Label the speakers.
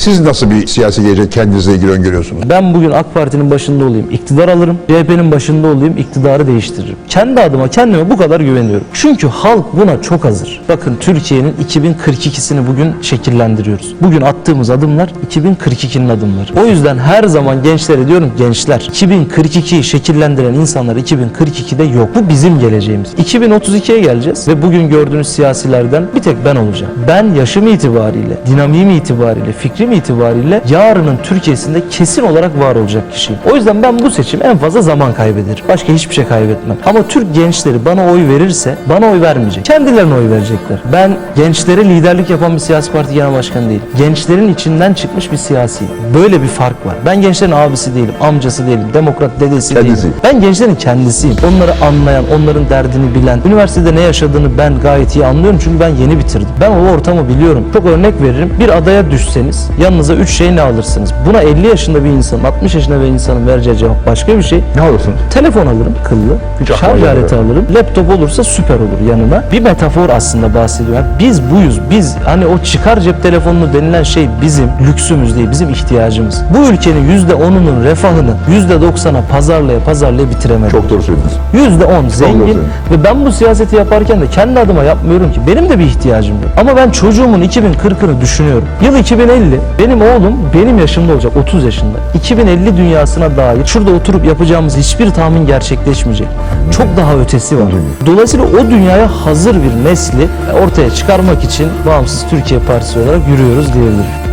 Speaker 1: Siz nasıl bir siyasi gelecek kendinizle ilgili öngörüyorsunuz?
Speaker 2: Ben bugün AK Parti'nin başında olayım, iktidar alırım. CHP'nin başında olayım, iktidarı değiştiririm. Kendi adıma kendime bu kadar güveniyorum. Çünkü halk buna çok hazır. Bakın Türkiye'nin 2042'sini bugün şekillendiriyoruz. Bugün attığımız adımlar 2042'nin adımları. O yüzden her zaman gençlere diyorum gençler 2042'yi şekillendiren insanlar 2042'de yok. Bu bizim geleceğimiz. 2032'ye geleceğiz ve bugün gördüğünüz siyasilerden bir tek ben olacağım. Ben yaşım itibariyle, dinamiğim itibariyle, fikrim itibariyle yarının Türkiye'sinde kesin olarak var olacak kişiyim. O yüzden ben bu seçim en fazla zaman kaybederim. Başka hiçbir şey kaybetmem. Ama Türk gençleri bana oy verirse bana oy vermeyecek. Kendilerine oy verecekler. Ben gençlere liderlik yapan bir siyasi parti genel başkanı değilim. Gençlerin içinden çıkmış bir siyasiyim. Böyle bir fark var. Ben gençlerin abisi değilim, amcası değilim, demokrat dedesi
Speaker 1: Kendisi.
Speaker 2: değilim. Ben gençlerin kendisiyim. Onları anlayan, onların derdini bilen, üniversitede ne yaşadığını ben gayet iyi anlıyorum çünkü ben yeni bitirdim. Ben o ortamı biliyorum. Çok örnek veririm. Bir adaya düşseniz yanınıza üç şey ne alırsınız? Buna 50 yaşında bir insanın, 60 yaşında bir insanın vereceği cevap başka bir şey.
Speaker 1: Ne olursunuz?
Speaker 2: Telefon alırım kıllı,
Speaker 1: Hiç
Speaker 2: şarj aleti alırım, laptop olursa süper olur yanına. Bir metafor aslında bahsediyor. Yani biz buyuz, biz hani o çıkar cep telefonunu denilen şey bizim lüksümüz değil, bizim ihtiyacımız. Bu ülkenin %10'unun refahını %90'a pazarlaya pazarlaya bitiremedik.
Speaker 1: Çok doğru söylediniz.
Speaker 2: %10
Speaker 1: doğru
Speaker 2: zengin ve ben bu siyaseti yaparken de kendi adıma yapmıyorum ki. Benim de bir ihtiyacım yok. Ama ben çocuğumun 2040'ını düşünüyorum. Yıl 2050 benim oğlum benim yaşımda olacak 30 yaşında. 2050 dünyasına dair şurada oturup yapacağımız hiçbir tahmin gerçekleşmeyecek. Çok daha ötesi var. Dolayısıyla o dünyaya hazır bir nesli ortaya çıkarmak için Bağımsız Türkiye Partisi olarak yürüyoruz diyebilirim.